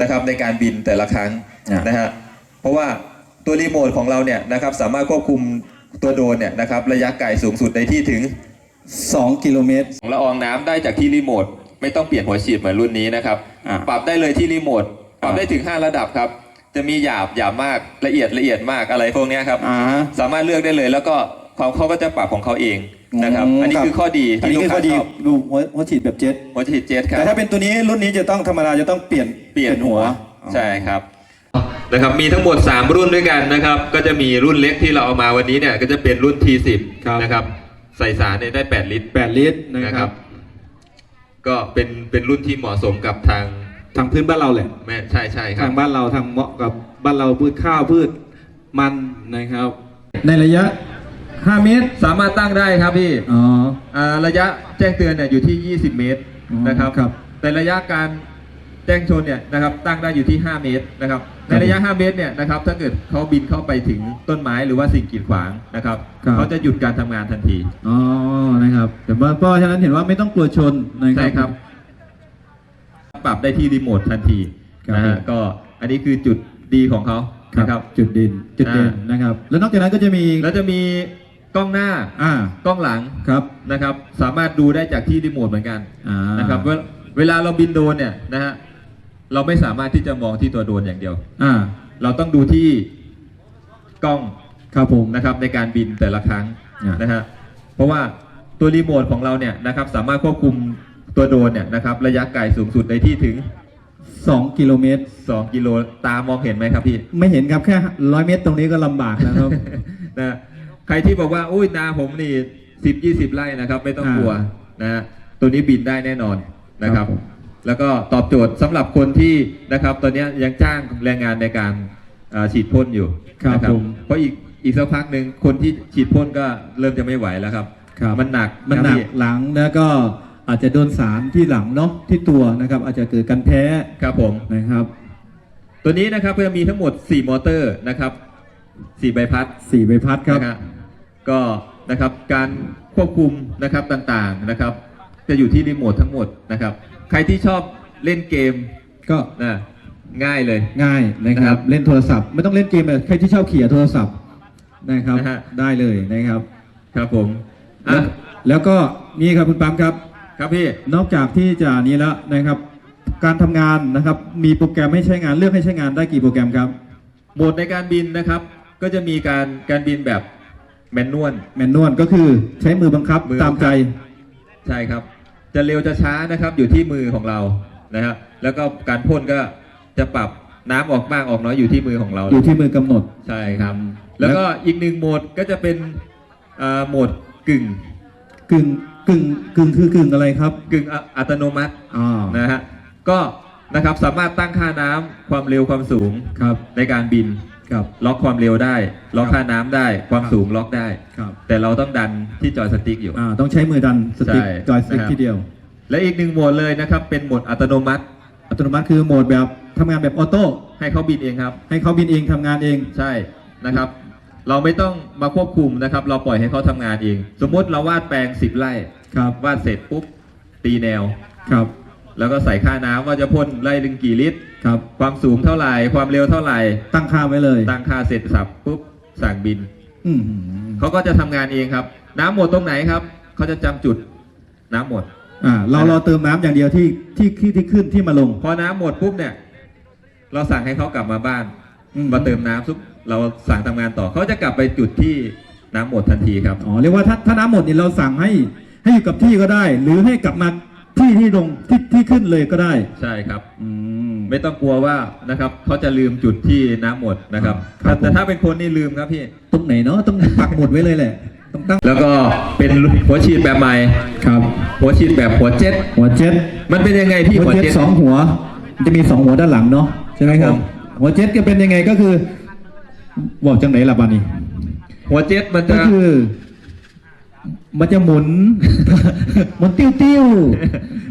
นะครับในการบินแต่ละครั้งอะนะฮะเพราะว่าตัวรีโมทของเราเนี่ยนะครับสามารถควบคุมตัวโดรนเนี่ยนะครับระยะไกลสูงสุดในที่ถึง 2 กิโลเมตรของละอองน้ำได้จากที่รีโมทไม่ต้องเปลี่ยนหัวฉีดเหมือนรุ่นนี้นะครับอะปรับได้เลยที่รีโมทปรับอะได้ถึง 5 ระดับครับจะมีหยาบหยาบมากละเอียดละเอียดมากอะไรพวกเนี้ยครับอ่าสามารถเลือกได้เลยแล้วก็เขาเขาก็จะปรับของเขาเอง นะครับอืมอันนี้ครับคือข้อดีอันที่นี้ลูกคือค้าข้อดีชอบดูหัวหัวฉีดแบบเจ็ตหัวฉีดเจ็ตครับ แต่ถ้าเป็นตัวนี้รุ่นนี้จะต้องธรรมดาจะต้องเปลี่ยนเปลี่ยนหัวอ๋อใช่ครับนะครับมีทั้งหมด 3 รุ่นด้วยกันนะครับ ก็จะมีรุ่นเล็กที่เราเอามาวันนี้เนี่ยก็จะเป็นรุ่น T10 ครับ นะครับใส่สารเนี่ยได้ 8 ลิตร8 ลิตรนะนะคครัรับ บ ก็เป็นเป็นรุ่นที่เหมาะสมกับทางทางพื้นบ้านเราแหละ แม่ใช่ใช่ครัทาบ งบ้านเราทางเหมาะกับบ้านเราพืชข้าวพืชมันนะครับ ในระยะ 5 เมตร สามารถตั้งได้ครับพี่อ๋อ อ่าระยะแจ้งเตือนเนี่ยอยู่ที่ 20 เมตรอ๋อนะครับ ครับแต่ระยะการแจ้งชนเนี่ยนะครับตั้งได้อยู่ที่ 5 เมตรนะครับในระยะ 5 เมตรเนี่ยนะครับถ้าเกิดเขาบินเข้าไปถึงต้นไม้หรือว่าสิ่งกีดขวางนะครับครับ เขาจะหยุดการทำงานทันที อ๋อ นะครับ แต่ว่าเพราะฉะนั้นเห็นว่าไม่ต้องกลัวชนนะครั ใช่ครับ ปรับได้ที่รีโมททันทีครับนะฮะก็อันนี้คือจุดดีของเขาครับนะครับ จุดเด่นจุดเด่นอ่าน นะครับ แล้วนอกจากนั้นก็จะมี แล้วจะมี กล้องหน้าอ่ากล้องหลังครับนะครับ สามารถดูได้จากที่รีโมทเหมือนกันอ่านะครับเวลเวลาเราบินโดรนเนี่ยนะฮะเราไม่สามารถที่จะมองที่ตัวโดรนอย่างเดียว อ่าเราต้องดูที่กล้องครับผม นะครับในการบินแต่ละครั้งอ่าน นะฮะเพราะว่าตัวรีโมทของเราเนี่ยนะครับสามารถควบคุมตัวโดรนเนี่ยนะครับระยะไกลสูงสุดในที่ถึง2กิโลเมตร 2 กิโลตามองเห็นไหมครับพี่ ไม่เห็นครับแค่ร้อยเมตรตรงนี้ก็ลำบากแล้วครับ นะใค รที่บอกว่าอุ้ยนาผมนี่สิบยี่สิบไร่นะครับ ไม่ต้องอ่ากลัวนะฮะตัวนี้บินได้แน่นอนนะครับครับผมแล้วก็ตอบโจทย์สำหรับคนที่นะครับ ตอนนี้ยังจ้างแรงงานในการเอ่อฉีดพ่นอยู่ครับนะผมเพราะอีกอีกสักพักหนึ่งคนที่ฉีดพ่นก็เริ่มจะไม่ไหวแล้วครับครับมันหนักมันหนักครับพี่หลังแล้วก็อาจจะโดนสารที่หลังเนาะที่ตัวนะครับ อาจจะเกิดการแพ้ครับผมนะครับ ตัวนี้นะครับก็จะมีทั้งหมด 4 มอเตอร์นะครับ 4 ใบพัดสี่ใบพัดครับนะฮะ ก็นะครับการควบคุมนะครับต่างๆนะครับ จะอยู่ที่รีโมททั้งหมดนะครับ ใครที่ชอบเล่นเกมก็นะง่ายเลย ง่ายนะคนะครัรับบเล่นโทรศัพท์ ไม่ต้องเล่นเกมแบบใครที่ชอบเขี่ยโทรศัพท์นะครับ นะฮะ ได้เลยนะครับ ครับผมแล้อะวแล้วก็นี่ครับคุณปั๊มครับ ครับพี่ นอกจากที่จะนี้แล้วนะครับ การทำงานนะครับ มีโปรแกรมให้ใช้งานเลือกให้ใช้งานได้กี่โปรแกรมครับ โหมดในการบินนะครับ ก็จะมีการการบินแบบ แมนนวล แมนนวลก็คือใช้มือบังคับมือบังคับ ตามใจ ใช่ครับ จะเร็วจะช้านะครับอยู่ที่มือของเรานะครับแล้วก็การพ่นก็จะปรับน้ำออกมากออกน้อยอยู่ที่มือของเรา อยู่ที่มือกำหนด ใช่ครับ แล้วก็อีกหนึ่งโหมดก็จะเป็นเอ่อโหมดกึ่งกึ่งกึ่งกึ่งคือกึ่งอะไรครับกึ่งอะอัตโนมัติอ่านะฮะก็นะครับสามารถตั้งค่าน้ำความเร็วความสูงครับในการบิน ครับ ล็อกความเร็วได้ ล็อกค่าน้ำได้ ความสูงล็อกได้ ครับ แต่เราต้องดันที่จอยสติ๊กอยู่ อ่าต้องใช้มือดันสติ๊กใช่จอยสติ๊กนะครับ ทีเดียว และอีกหนึ่งโหมดเลยนะครับ เป็นโหมดอัตโนมัติ อัตโนมัติคือโหมดแบบทำงานแบบออโต้ให้เขาบินเองครับ ให้เขาบินเองทำงานเอง ใช่นะครับ เราไม่ต้องมาควบคุมนะครับ เราปล่อยให้เขาทำงานเอง สมมุติเราวาดแปลง 10 ไร่ ครับ วาดเสร็จปุ๊บตีแนว ครับ แล้วก็ใส่ค่าน้ำว่าจะพ่นไร่หนึ่งกี่ลิตร ครับ ความสูงเท่าไหร่ ความเร็วเท่าไหร่ ตั้งค่าไว้เลยตั้งค่าเสร็จสับปุ๊บสั่งบิน อืมเขาก็จะทำงานเองครับ น้ำหมดตรงไหนครับ เขาจะจำจุดน้ำหมด อ่าเรารอเติมน้ำอย่างเดียวที่ที่ที่ที่ขึ้นที่มาลง พอน้ำหมดปุ๊บเนี่ย เราสั่งให้เขากลับมาบ้านอืม มาเติมน้ำซุปเราสั่งทำงานต่อเขาจะกลับไปจุดที่น้ำหมดทันทีครับ อ๋อเรียกว่าถ้าถ้าน้ำหมดนี่เราสั่งให้ให้อยู่กับที่ก็ได้ หรือให้กลับมา ที่ที่ลงที่ที่ขึ้นเลยก็ได้ใช่ครับ อืม ไม่ต้องกลัวว่านะครับเขาจะลืมจุดที่น้ำหมดนะครับครับแต่แต่ผมถ้าเป็นคนนี่ลืมครับพี่ ตรงไหนเนาะต้องปักหมุดไว้เลยแหละต้องตั้งแล้วก็เป็นหัวฉีดแบบใหม่ ครับหัวฉีดแบบหัวเจ็ตหัวเจ็ตมันเป็นยังไงพี่หัหัววเจ็ตเจ็ตสองหัวมันจะมีสองหัวด้านหลังเนาะใช่ไหมครับผมหัวเจ็ตก็เป็นยังไงก็คือบอกจังไหนล่ะบานี้ หัวเจ็ตมันก็จะคือ มันจะหมุนหมุนติ้วติ้ว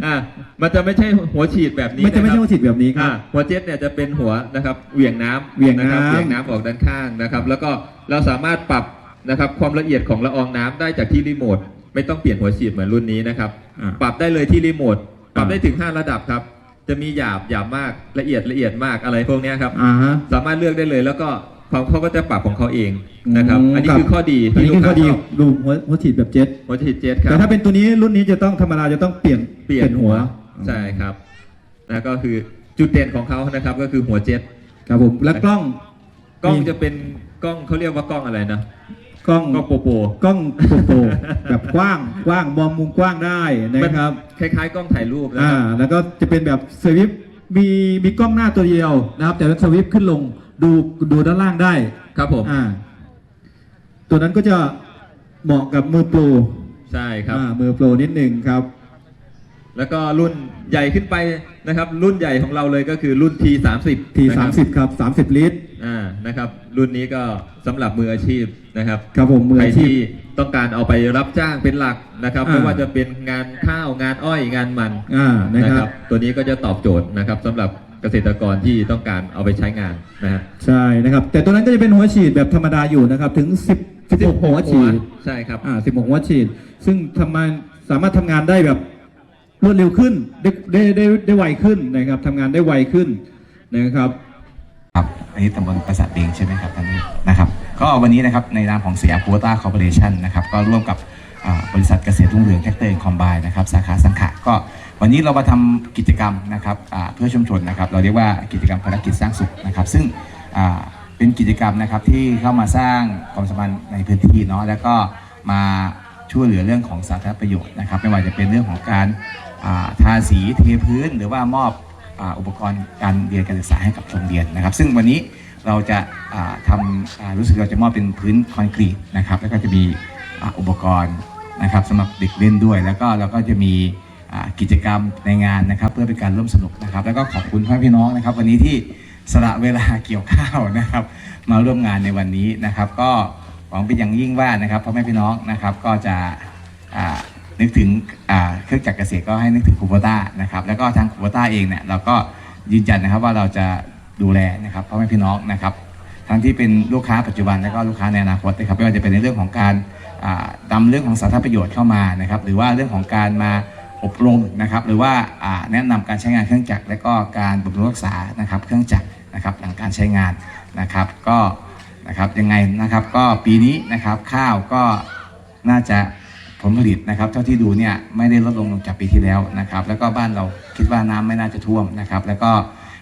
อ่ามันจะไม่ใช่หัวฉีดแบบนี้มันจะไม่ใช่นคหัรับวฉีดแบบนี้ครัอ่าบหัวเจ็ตเนี่ยจะเป็นหัวนะครับเหวี่ยงน้ำเหวี่ยงนะครับน้ำเหวี่ยงน้ำออกด้านข้างนะครับ แล้วก็เราสามารถปรับนะครับความละเอียดของละอองน้ำได้จากที่รีโมทไม่ต้องเปลี่ยนหัวฉีดเหมือนรุ่นนี้นะครับอ่าปรับได้เลยที่รีโมทปรับอ่าได้ถึง 5 ระดับครับ จะมีหยาบหยาบมากละเอียดละเอียดมากอะไรพวกเนี้ยครับอ่าฮะสามารถเลือกได้เลยแล้วก็ เขาเขาก็จะปรับของเขาเองนะครับอืมอันนี้ครับคือข้อดีอันนี้คือข้อดีลูกาชบดูหัวหัวฉีดแบบเจ็ตหัวฉีดเจ็ตครัแต่บถ้าเป็นตัวนี้รุ่นนี้จะต้องธรรมดาจะต้องเปลี่ยนเปลี่ยนหัวใช่อืมครับนะก็คือจุดเด่นของเขานะครับ ก็คือหัวเจ็ตครับผมแล้วกล้องกล้องมีจะเป็นกล้องเขาเรียกว่ากล้องอะไรนะกล้องกล้องโปโปกล้องโปรแบบกว้างกว้างมองมุมกว้างได้นะครับคล้ายๆ กล้องถ่ายรูปนะอ่าครับแล้วก็จะเป็นแบบสวิปมีมีกล้องหน้าตัวเดียวนะครับ แต่ว่าสวิปขึ้นลง ดูดูด้านล่างได้ครับผมอ่าตัวนั้นก็จะเหมาะกับมือโปรใช่ครับ อ่ามือโปรนิดหนึ่งครับ แล้วก็รุ่นใหญ่ขึ้นไปนะครับ รุ่นใหญ่ของเราเลยก็คือรุ่น T 3 0ทีสามสิบครับสามสิบลิตร อ่านะครับ รุ่นนี้ก็สำหรับมืออาชีพนะครับครับผมมือใครอาชีที่พ ต้องการเอาไปรับจ้างเป็นหลักนะครับ อ่า ไม่ว่าจะเป็นงานข้าวงานอ้อยงานมันอ่านะครับตัวนี้ก็จะตอบโจทย์นะครับสำหรับ เกษตรกรที่ต้องการเอาไปใช้งานนะฮะใช่นะครับ แต่ตัวนั้นก็จะเป็นหัวฉีดแบบธรรมดาอยู่นะครับถึง 10 16หัวฉีดใช่ครับอ่า16 หัวฉีด ซึ่งทำงานสามารถทำงานได้แบบรวดเร็วขึ้นได้ได้ได้ได้ไวขึ้นนะครับทำงานได้ไวขึ้นนะครับครับอันนี้ตำบลปราสาทเบงใช่ไหมครับท่านนี้นะครับ ก็วันนี้นะครับในนามของสยามโควต้าคอร์ปอเรชันนะครับก็ร่วมกับอ่าบริษัทเกษตรรุ่งเรืองแท็กเตอร์คอมไบนะครับสาขาสังขะก็ วันนี้เรามาทำกิจกรรมนะครับเพื่อชุมชนนะครับ เราเรียกว่ากิจกรรมภารกิจสร้างสุขนะครับ ซึ่งเป็นกิจกรรมนะครับที่เข้ามาสร้างความสัมพันธ์ในพื้นที่เนาะแล้วก็มาช่วยเหลือเรื่องของสาธารณประโยชน์นะครับ ไม่ว่าจะเป็นเรื่องของการาทาสีเทพื้น หรือว่ามอบอ,อุปกรณ์การเรียนการศึกษาให้กับโรงเรียนนะครับ ซึ่งวันนี้เราจะาทำรู้สึกเราจะมอบเป็นพื้นคอนกรีตนะครับ แล้วก็จะมีอ,อุปกรณ์นะครับสำหรับเด็กเล่นด้วย แล้วก็เราก็จะมี กิจกรรมในงานนะครับ เพื่อเป็นการร่วมสนุกนะครับ แล้วก็ขอบคุณพ่อพี่น้องนะครับ วันนี้ที่สละเวลาเกี่ยวข้าวนะครับ มาร่วมงานในวันนี้นะครับ ก็หวังเป็นอย่างยิ่งว่านะครับพ่อแม่พี่น้องนะครับก็จะนึกถึงเครื่องจักรเกษตรก็ให้นึกถึงคูโบต้านะครับ แล้วก็ทางคูโบต้าเองเนี่ยเราก็ยืนยันนะครับว่าเราจะดูแลนะครับพ่อแม่พี่น้องนะครับทั้งที่เป็นลูกค้าปัจจุบันแล้วก็ลูกค้าในอนาคตนะครับไม่ว่าจะเป็นในเรื่องของการอ่านำเรื่องของสาธารณประโยชน์เข้ามานะครับ หรือว่าเรื่องของการมา อบรมนะครับ หรือว่าแนะนำการใช้งานเครื่องจักร และก็การบำรุงรักษานะครับ เครื่องจักรนะครับหลังการใช้งานนะครับ ก็นะครับยังไงนะครับ ก็ปีนี้นะครับข้าวก็น่าจะผลผลิตนะครับ เท่าที่ดูเนี่ยไม่ได้ลดลงจากปีที่แล้วนะครับ แล้วก็บ้านเราคิดว่าน้ำไม่น่าจะท่วมนะครับ แล้วก็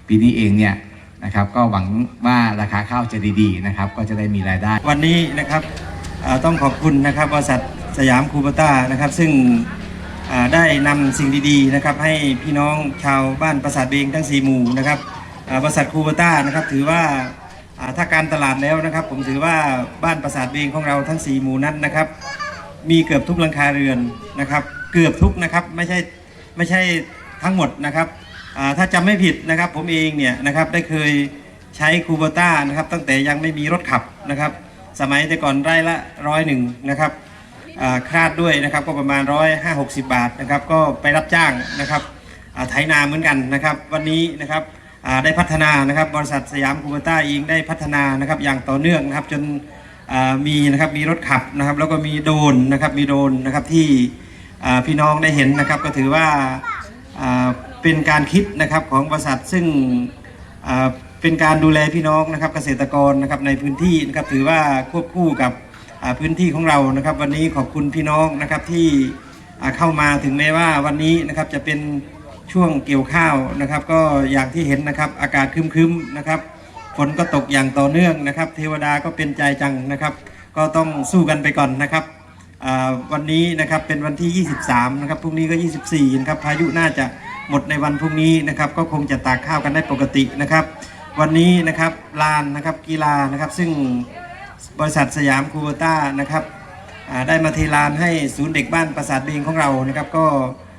ปีนี้เองเนี่ยนะครับ ก็หวังว่าราคาข้าวจะดีๆนะครับ ก็จะได้มีรายได้ วันนี้นะครับต้องขอบคุณนะครับบริษัทสยามคูปต้านะครับ ซึ่ง ได้นำสิ่งดีๆนะครับให้พี่น้องชาวบ้านปราสาทเบงทั้ง 4 หมู่นะครับอ่าบริษัทคูปต้านะครับถือว่าถ้าการตลาดแล้วนะครับ ผมถือว่าบ้านปราสาทเบงของเราทั้ง 4 หมู่นั้นนะครับ มีเกือบทุกหลังคาเรือนนะครับ เกือบทุกนะครับไม่ใช่ไม่ใช่ทั้งหมดนะครับถ้าจำไม่ผิดนะครับผมเองเนี่ยนะครับได้เคยใช้คูโบต้านะครับตั้งแต่ยังไม่มีรถขับนะครับ สมัยแต่ก่อนไร่ละร้อยหนึ่งนะครับ คาดด้วยนะครับก็ประมาณร้อยห้าหกสิบบาทนะครับก็ไปรับจ้างนะครับไถนาเหมือนกันนะครับ วันนี้นะครับได้พัฒนานะครับบริษัทสยามคูโบต้าเองได้พัฒนานะครับอย่างต่อเนื่องนะครับจนมีนะครับมีรถขับนะครับแล้วก็มีโดนนะครับมีโดนนะครับที่พี่น้องได้เห็นนะครับก็ถือว่าเป็นการคิดนะครับของบริษัทซึ่งเป็นการดูแลพี่น้องนะครับเกษตรกรนะครับในพื้นที่นะครับถือว่าควบคู่กับ พื้นที่ของเรานะครับ วันนี้ขอบคุณพี่น้องนะครับที่เข้ามาถึงแม้ว่าวันนี้นะครับจะเป็นช่วงเกี่ยวข้าวนะครับ ก็อย่างที่เห็นนะครับอากาศครึ้มๆนะครับฝนก็ตกอย่างต่อเนื่องนะครับ เทวดาก็เป็นใจจังนะครับ ก็ต้องสู้กันไปก่อนนะครับวันนี้นะครับเป็นวันที่ 23 นะครับพรุ่งนี้ก็ 24 นะครับพายุน่าจะหมดในวันพรุ่งนี้นะครับ ก็คงจะตากข้าวกันได้ปกตินะครับ วันนี้นะครับลานนะครับกีฬานะครับซึ่ง บริษัทสยามคูโบต้านะครับได้มาเทลานให้ศูนย์เด็กบ้านปราสาทเบงของเรานะครับ ก็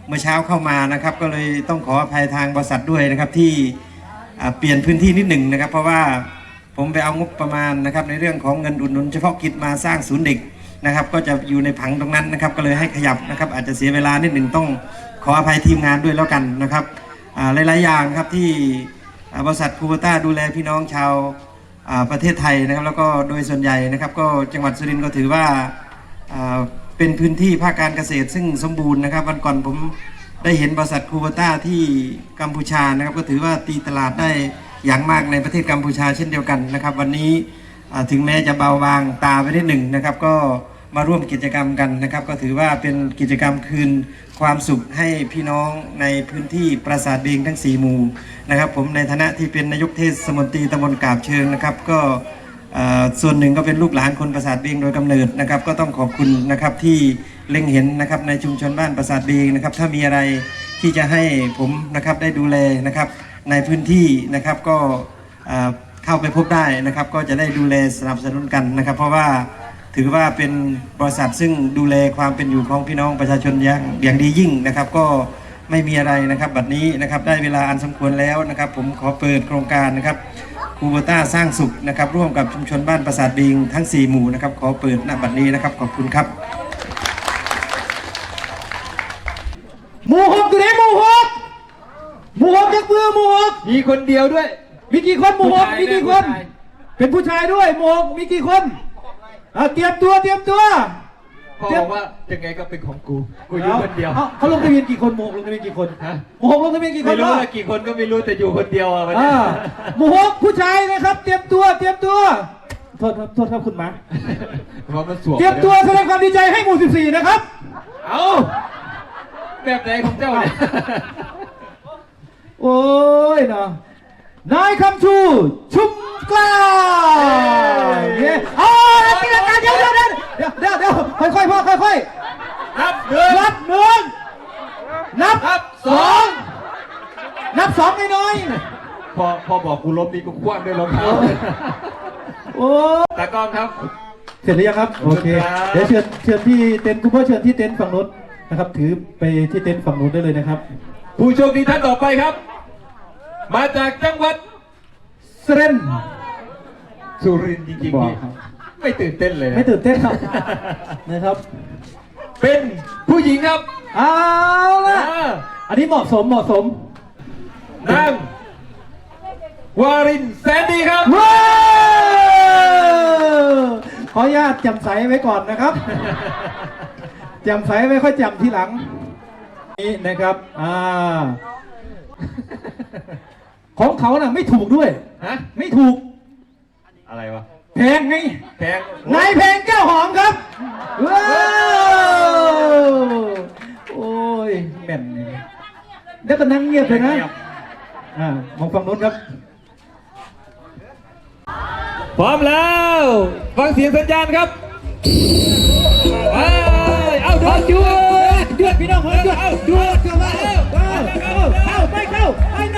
เมื่อเช้าเข้ามานะครับ ก็เลยต้องขออภัยทางบริษัทด้วยนะครับที่เปลี่ยนพื้นที่นิดหนึ่งนะครับ เพราะว่าผมไปเอางบประมาณนะครับ ในเรื่องของเงินอุดหนุนเฉพาะกิจมาสร้างศูนย์เด็กนะครับ ก็จะอยู่ในผังตรงนั้นนะครับ ก็เลยให้ขยับนะครับ อาจจะเสียเวลานิดหนึ่งต้องขออภัยทีมงานด้วยแล้วกันนะครับหลายๆอย่างครับที่บริษัทคูเบต้าดูแลพี่น้องชาว ประเทศไทยนะครับ แล้วก็โดยส่วนใหญ่นะครับ ก็จังหวัดสุรินทร์ก็ถือว่าเป็นพื้นที่ภาคการเกษตรซึ่งสมบูรณ์นะครับ วันก่อนผมได้เห็นบริษัทคูบต้าที่กัมพูชานะครับ ก็ถือว่าตีตลาดได้อย่างมากในประเทศกัมพูชาเช่นเดียวกันนะครับ วันนี้ถึงแม้จะเบาบางตาไปนิดหนึ่งนะครับก็ มาร่วมกิจกรรมกันนะครับ ก็ถือว่าเป็นกิจกรรมคืนความสุขให้พี่น้องในพื้นที่ปราสาทเบงทั้ง 4 หมู่นะครับ ผมในฐานะที่เป็นนายกเทศมนตรีตำบลกาบเชิงนะครับ ก็ส่วนหนึ่งก็เป็นลูกหลานคนปราสาทเบงโดยกำเนิดนะครับ ก็ต้องขอบคุณนะครับที่เล็งเห็นนะครับในชุมชนบ้านปราสาทเบงนะครับ ถ้ามีอะไรที่จะให้ผมนะครับได้ดูแลนะครับในพื้นที่นะครับก็เข้าไปพบได้นะครับ ก็จะได้ดูแลสนับสนุนกันนะครับ เพราะว่า ถือว่าเป็นบริษัทซึ่งดูแลความเป็นอยู่ของพี่น้องประชาชนอย่างอย่างดียิ่งนะครับ ก็ไม่มีอะไรนะครับบัดนี้นะครับได้เวลาอันสมควรแล้วนะครับ ผมขอเปิดโครงการนะครับคูโบต้าสร้างสุขนะครับ ร่วมกับชุมชนบ้านปราสาทบิงทั้ง 4 หมู่นะครับ ขอเปิดณบัดนี้นะครับ ขอบคุณครับ หมู่หกอยู่ไหนหมู่หกหมู่หกยักมือหมู่หกมีคนเดียวด้วย มีกี่คนหมู่หกผู้ชายมีกี่คนผู้ชายเป็นผู้ชายด้วยหมู่หกมีกี่คน อะเตรียมตัวเตรียมตัว พ่อบอกว่ายังไงก็เป็นของกู กูอยู่คนเดียว อาเขาลงทะเบียนกี่คนหมู่หกลงทะเบียนกี่คนฮะ หมู่หกลงทะเบียนกี่คไม่นรู้วะว่ากี่คนก็ไม่รู้แต่อยู่คนเดียวอะวันอ่านี้หมู่หกผู้ชายนะครับ เตรียมตัวเตรียมตัว โทษครับโทษครับคุณหมาเพราะมันสวมเตรียมตัวแสดงความดีใจให้หมู่ 14 นะครับ เอาแบบไหนของเจ้าเนี่ย โอ้ยเนาะ นายคำชูชุมกล้าเย้เอาตีลังกาเดี๋ยวเดี๋ยวเดี๋ยวเดี๋ยวเดี๋ยวเดี๋ยวค่อยๆพ่อค่อยนับหนึ่งๆนับหนึ่งนับนับสองนับสองน้อยพอพอบอกกูล้มนี่กูคว้างด้วยรองเท้าๆโอ้ตากล้องครับ เสร็จหรือยังครับโอเคครับ เดี๋ยวเชิญเชิญที่เต็นท์คุณพ่อเชิญที่เต็นท์ฝั่งนู้นนะครับ ถือไปที่เต็นท์ฝั่งนู้นได้เลยนะครับ ผู้โชคดีท่านต่อไปครับ มาจากจังหวัดเซเรนสุรินทร์จริงบๆอกนี่ครับไม่ตื่นเต้นเลยนะไม่ตื่นเต้นครับ นะครับ เป็นผู้หญิงครับเอาละอ่าอันนี้เหมาะสมเหมาะสมนางวารินแสนดีครับ ว้าวขออนุญาตจำใสไว้ก่อนนะครับจำใสไว้ค่อยจำทีหลัง นี่นะครับ อ่า ของเขาน่ะไม่ถูกด้วย ฮะ ไม่ถูก อะไรวะ แพงไงแพงนายเพลงแก้วหอมครับว้าวโอ้ยแม่นนี่แล้วก็นั่งเงียบเลยนะอ่ามองฝั่งนู้นครับ พร้อมแล้ว ฟังเสียงสัญญาณครับไปเอาเดินเดือดเดือดพี่น้องเฮ้ยเดือดเดือดเข้ามาเข้าเข้าเข้าไม่เข้าไอ้น้ำผม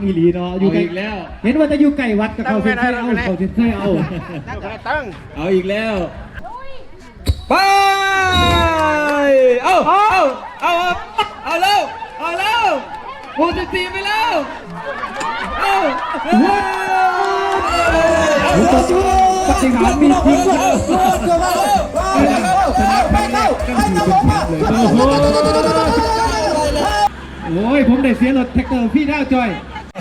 องเขาขังอีหลีเนาะอยู่เอาไกลอีกแล้ว เห็นว่าจะอยู่ไก่วัดกับเขาเซ็นเซอร์เอาเขาเซ็นเซอร์เอาเอาอีกแล้วไปเอาเอาเอาเอาแล้วเอาแล้วหมดสิบสี่ไปแล้วเอาเอาปฏิหารมีจริงด้วยโอ้ยผมได้เสียรถแท็กเตอร์พี่ดาวจอย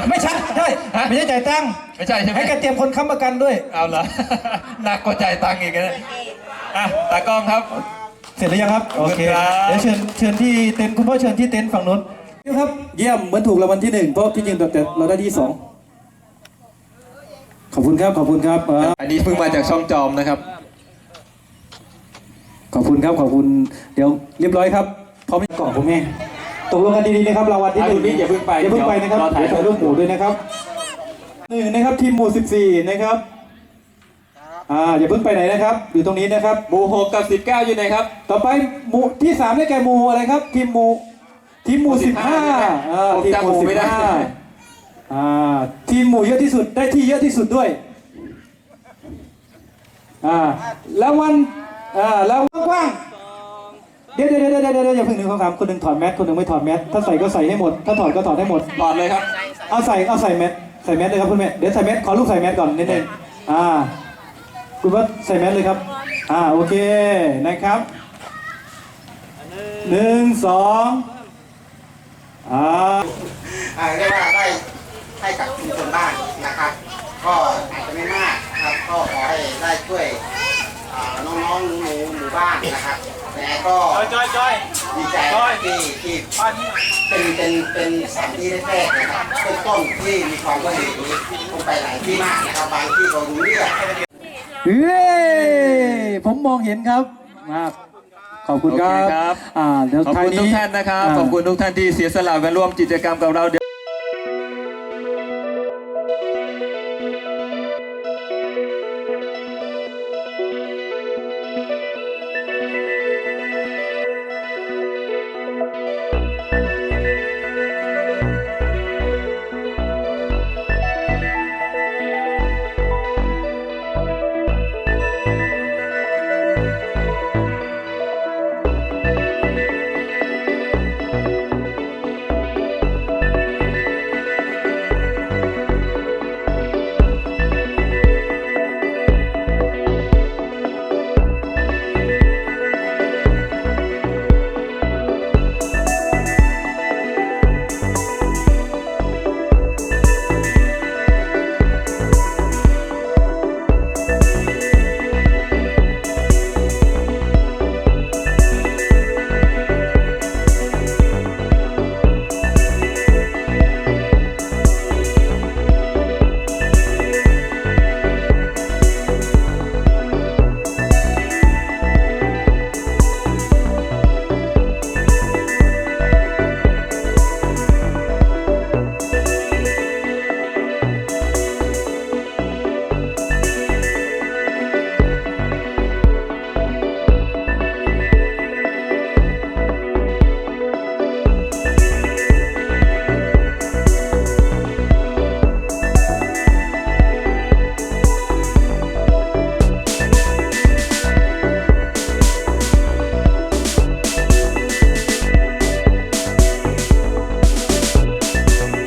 ไม่ใช่ใช่ไม่ใช่จ่ายตังค์ไม่ใช่ใช่ไหมให้แกเตรียมคนค้ำประกันด้วย เอาละ หนักกว่าจ่ายตังค์อีกนะอะตากล้องครับ เสร็จหรือยังครับโอเคครับ เดี๋ยวเชิญเชิญที่เต็นท์คุณพ่อเชิญที่เต็นท์ฝั่งนู้นครับ เยี่ยมเหมือนถูกรางวัลที่หนึ่งเพราะที่จริงแต่เราได้ที่สองขอบคุณครับขอบคุณครับอ่าอันนี้เพิ่งมาจากช่องจอมนะครับ ขอบคุณครับขอบคุณ เดี๋ยวเรียบร้อยครับพร้อมก่อนผมเอง ตกลงกันดีๆนะครับรางวัลที่หนึ่งอะคุณพี่อย่าเพิ่งไปอย่าเพิ่งไปนะครับเดี๋ยวรอถ่ายเดี๋ยวถ่ายรูปหมู่ด้วยนะครับหนึ่งนะครับทีมหมู่14นะครับอ่าอย่าเพิ่งไปไหนนะครับ อยู่ตรงนี้นะครับหมู่หกกับสิบเก้าอยู่ไหนครับ ต่อไปหมู่ที่สามได้แก่หมู่อะไรครับ ทีมหมู่ทีมหมู่หมู่สิบห้า15อ่าผมทีมจำหมู่หมู่สิไม่บได้ห้าอ่าทีมหมู่เยอะที่สุดได้ที่เยอะที่สุดด้วยอ่าแล้ววันอ่าแล้วกว้างๆเดี๋ยวเดี๋ยวเดี๋ยวเดี๋ยวเดี๋ยวอย่าเพิ่งหนึ่งคำถามคนหนึ่งถอดแมสคนหนึ่งไม่ถอดแมสถ้าใส่ก็ใส่ให้หมด ถ้าถอดก็ถอดให้หมด ถอดเลยครับ เอาใส่เอาใส่แมสใส่แมสเลยครับคุณแม่เดี๋ยวใส่แมสขอลูกใส่แมสก่อนนิดนึงอ่าคุณว่าใส่แมสเลยครับ อ่าโอเคนะครับหนึ่งสองอ่าอ่าเรียกว่าได้ให้กับชุมชนบ้านนะครับ ก็อาจจะไม่มากนะครับ ก็ขอให้ได้ช่วยอ่าน้องๆหนูๆหมู่บ้านนะครับ แต่ก็ดีใจที่ที่เป็นเป็นเป็นสถานที่แรกๆนะครับต้นต้นๆที่มีความก็เห็นนี้ผมไปหลายที่มากนะครับบางที่ก็รู้เรื่องเย้ผมมองเห็นครับมาขอบคุณครัโอเคครับบอ่าเดี๋ยวขอบท้ายคุณนี้ทุกท่านนะครับาขอบคุณทุกท่านที่เสียสละมาร่วมกิจกรรมกับเราเดี๋ยว